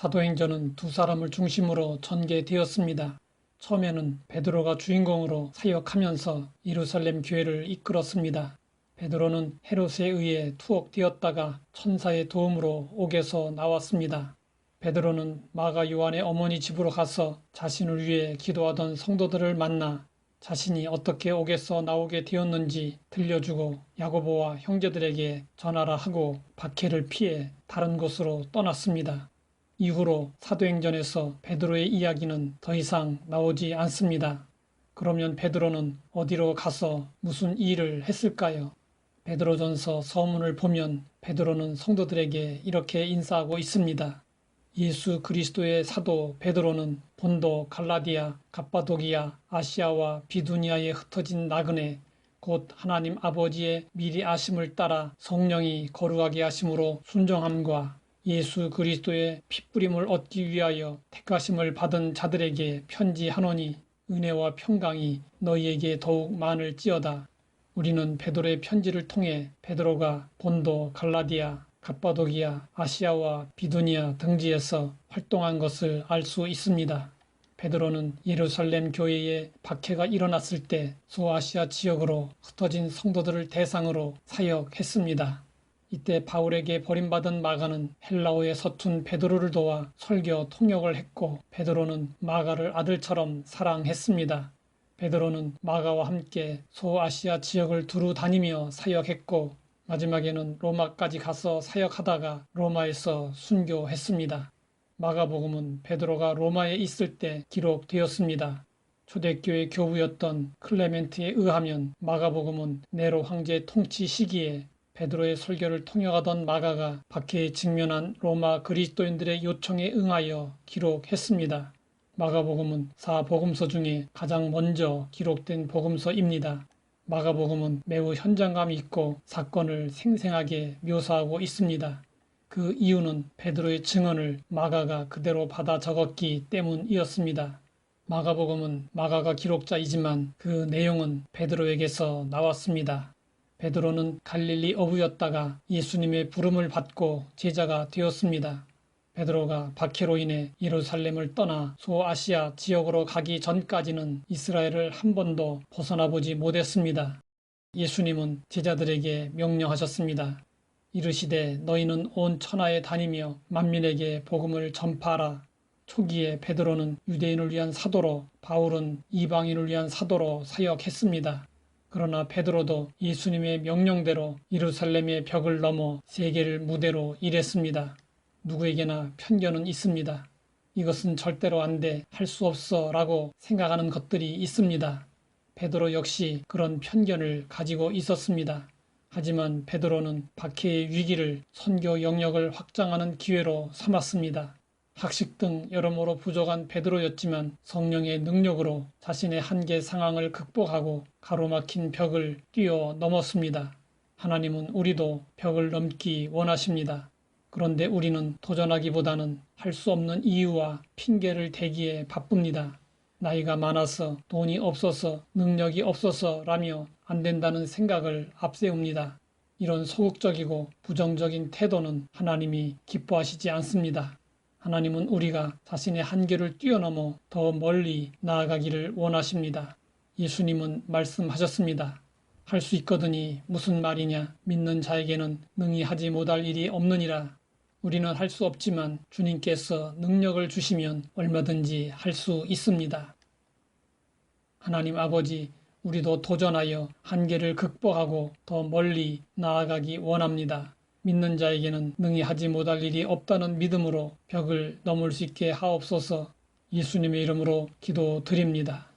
사도행전은 두 사람을 중심으로 전개되었습니다. 처음에는 베드로가 주인공으로 사역하면서 예루살렘 교회를 이끌었습니다. 베드로는 헤롯에 의해 투옥되었다가 천사의 도움으로 옥에서 나왔습니다. 베드로는 마가 요한의 어머니 집으로 가서 자신을 위해 기도하던 성도들을 만나 자신이 어떻게 옥에서 나오게 되었는지 들려주고 야고보와 형제들에게 전하라 하고 박해를 피해 다른 곳으로 떠났습니다. 이후로 사도행전에서 베드로의 이야기는 더 이상 나오지 않습니다. 그러면 베드로는 어디로 가서 무슨 일을 했을까요? 베드로전서 서문을 보면 베드로는 성도들에게 이렇게 인사하고 있습니다. 예수 그리스도의 사도 베드로는 본도 갈라디아 갑바도기아 아시아와 비두니아에 흩어진 나그네 곧 하나님 아버지의 미리 아심을 따라 성령이 거룩하게 하심으로 순종함과 예수 그리스도의 핏부림을 얻기 위하여 택하심을 받은 자들에게 편지하노니 은혜와 평강이 너희에게 더욱 많을지어다. 우리는 베드로의 편지를 통해 베드로가 본도 갈라디아 갑바도기아, 아시아와 비두니아 등지에서 활동한 것을 알 수 있습니다. 베드로는 예루살렘 교회에 박해가 일어났을 때 소아시아 지역으로 흩어진 성도들을 대상으로 사역했습니다. 이때 바울에게 버림받은 마가는 헬라어에 서툰 베드로를 도와 설교 통역을 했고 베드로는 마가를 아들처럼 사랑했습니다. 베드로는 마가와 함께 소아시아 지역을 두루 다니며 사역했고 마지막에는 로마까지 가서 사역하다가 로마에서 순교했습니다. 마가복음은 베드로가 로마에 있을 때 기록되었습니다. 초대교회 교부였던 클레멘트에 의하면 마가복음은 네로 황제 통치 시기에 베드로의 설교를 통역하던 마가가 박해에 직면한 로마 그리스도인들의 요청에 응하여 기록했습니다. 마가복음은 사복음서 중에 가장 먼저 기록된 복음서입니다. 마가복음은 매우 현장감 있고 사건을 생생하게 묘사하고 있습니다. 그 이유는 베드로의 증언을 마가가 그대로 받아 적었기 때문이었습니다. 마가복음은 마가가 기록자이지만 그 내용은 베드로에게서 나왔습니다. 베드로는 갈릴리 어부였다가 예수님의 부름을 받고 제자가 되었습니다. 베드로가 박해로 인해 예루살렘을 떠나 소아시아 지역으로 가기 전까지는 이스라엘을 한 번도 벗어나 보지 못했습니다. 예수님은 제자들에게 명령하셨습니다. 이르시되 너희는 온 천하에 다니며 만민에게 복음을 전파하라. 초기에 베드로는 유대인을 위한 사도로 바울은 이방인을 위한 사도로 사역했습니다. 그러나 베드로도 예수님의 명령대로 예루살렘의 벽을 넘어 세계를 무대로 일했습니다. 누구에게나 편견은 있습니다. 이것은 절대로 안 돼, 할 수 없어 라고 생각하는 것들이 있습니다. 베드로 역시 그런 편견을 가지고 있었습니다. 하지만 베드로는 박해의 위기를 선교 영역을 확장하는 기회로 삼았습니다. 학식 등 여러모로 부족한 베드로였지만 성령의 능력으로 자신의 한계 상황을 극복하고 가로막힌 벽을 뛰어 넘었습니다. 하나님은 우리도 벽을 넘기 원하십니다. 그런데 우리는 도전하기보다는 할 수 없는 이유와 핑계를 대기에 바쁩니다. 나이가 많아서 돈이 없어서 능력이 없어서 라며 안 된다는 생각을 앞세웁니다. 이런 소극적이고 부정적인 태도는 하나님이 기뻐하시지 않습니다. 하나님은 우리가 자신의 한계를 뛰어넘어 더 멀리 나아가기를 원하십니다. 예수님은 말씀하셨습니다. 할 수 있거든이 무슨 말이냐 믿는 자에게는 능히 하지 못할 일이 없느니라 우리는 할 수 없지만 주님께서 능력을 주시면 얼마든지 할 수 있습니다. 하나님 아버지, 우리도 도전하여 한계를 극복하고 더 멀리 나아가기 원합니다. 믿는 자에게는 능히 하지 못할 일이 없다는 믿음으로 벽을 넘을 수 있게 하옵소서 예수님의 이름으로 기도드립니다.